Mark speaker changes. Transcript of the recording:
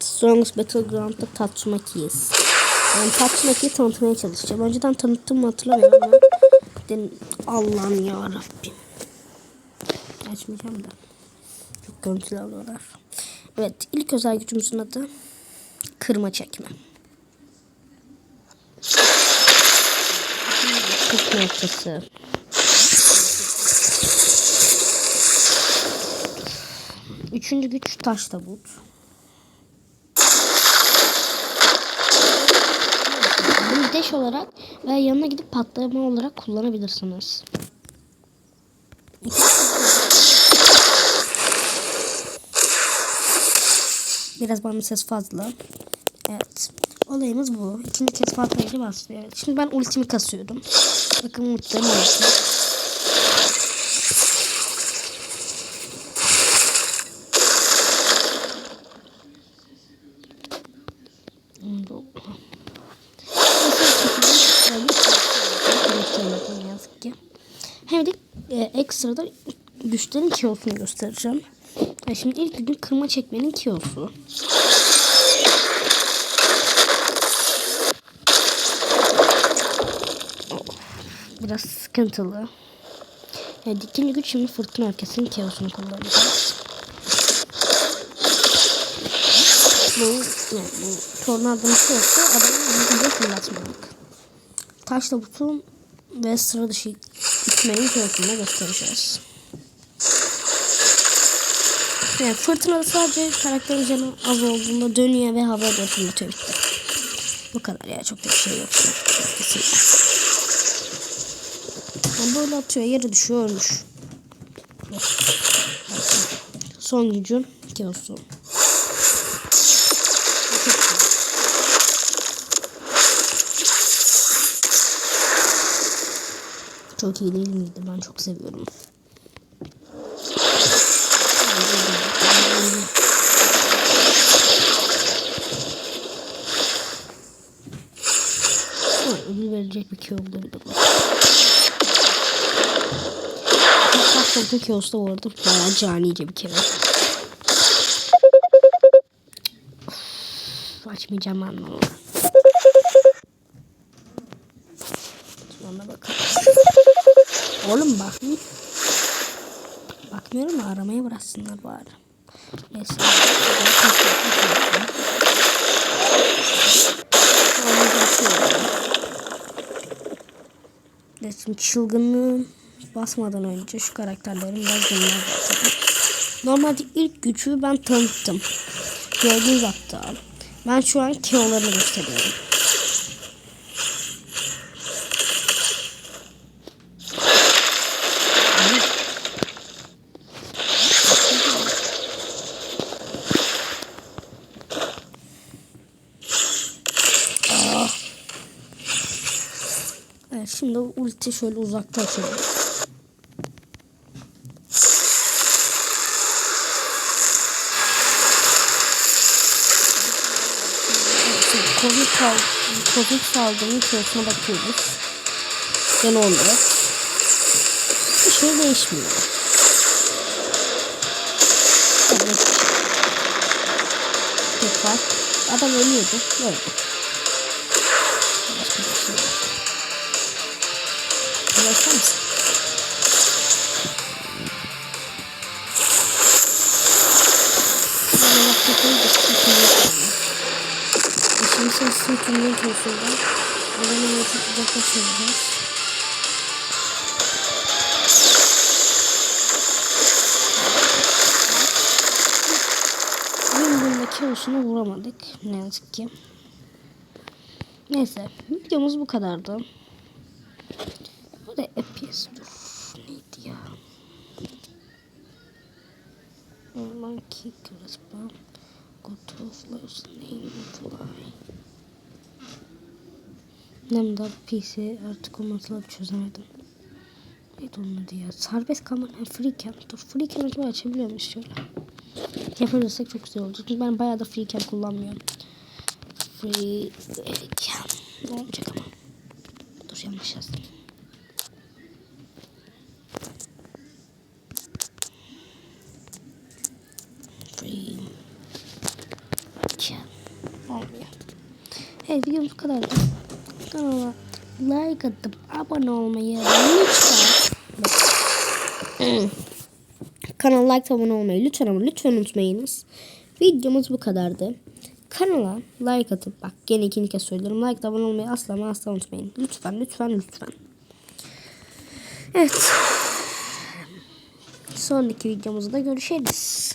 Speaker 1: Strongest Battleground'da Tatsumaki'yiz. Yani Tatsumaki'yi tanıtmaya çalışacağım. Önceden tanıttım mı hatırlamıyorum ama Allah'ım ya Rabbim. Açmayacağım da. Çok görüntülü alıyorlar. Evet ilk özel gücümüzün adı kırma çekme. Kırk noktası. Üçüncü güç taş tabut. Deş olarak veya yanına gidip patlama olarak kullanabilirsiniz. Biraz bana ses fazla. Evet. Olayımız bu. İkinci kez patlayıcı başlıyor. Evet. Şimdi ben ultimi kasıyorum. Bakın Ne yazık ki. Hem de e, ekstrada güçlerin kilosunu göstereceğim. E, şimdi ilk gün kırma çekmenin kilosu. Biraz sıkıntılı. Evet, ikinci güç şimdi fırtına öfkesinin kilosunu kullanacağız. Yani bu tornadonun kilosu adamın yüzünde fırlatmalık. Taşla butun ve sıra dışı itmenin da göstereceğiz. Yani fırtınada sadece karakterin canı az olduğunda dönüyor ve havaya doğru fırlatıyor bitti. Bu kadar ya çok da bir şey yok. Yani böyle atıyor yere düşüyor ölmüş. Son gücün kilosu. Çok iyi değil miydi? Ben çok seviyorum. Ödül verecek bir key olabilir bu. Kaç ki olsa bu arada bayağı canice bir kere. Açmayacağım anlamı. Oğlum bak. Bakmıyorum da aramaya bıraksınlar bari. Neyse. Şimdi çılgınlığı basmadan önce şu karakterlerin biraz canına bakalım. Normalde ilk gücü ben tanıttım. Gördüğünüz hatta. Ben şu an keolarını gösteriyorum. Evet şimdi ulti şöyle uzakta açalım. Covid, sal Covid salgının sırasına bakıyoruz. Gene onda. Bir şey değişmiyor. Evet. Tekrar. Adam ölüyordu. Öldü. Başka bir şey yok. Mısın? Da sıkıntı yok. Şimdi sen sıkıntının konusunda adamı çok uzaklaştıracağız. Oyun bundaki olsuna vuramadık. Ne yazık ki. Neyse. Videomuz bu kadardı. Bu da FPS dur. Neydi ya? Monkey Crispa Go to Flow's name fly Nem de PC artık o matladı çözemedim. Neydi onun adı ya? Serbest kalma ne? Freecam. Dur Freecam acaba açabiliyor muyuz şöyle? Yapabilirsek çok güzel olacak. Çünkü ben bayağı da Freecam kullanmıyorum. Freecam. Ne olacak ama? Dur yanlış yazdım. Free olmuyor. Videomuz bu kadardı. Kanala like atıp abone olmayı lütfen. Kanala like abone olmayı lütfen ama lütfen unutmayınız. Videomuz bu kadardı. Kanala like atıp bak gene ikinci kez söylüyorum. Like abone olmayı asla ama asla unutmayın. Lütfen lütfen lütfen. Evet. Sonraki videomuzda görüşürüz.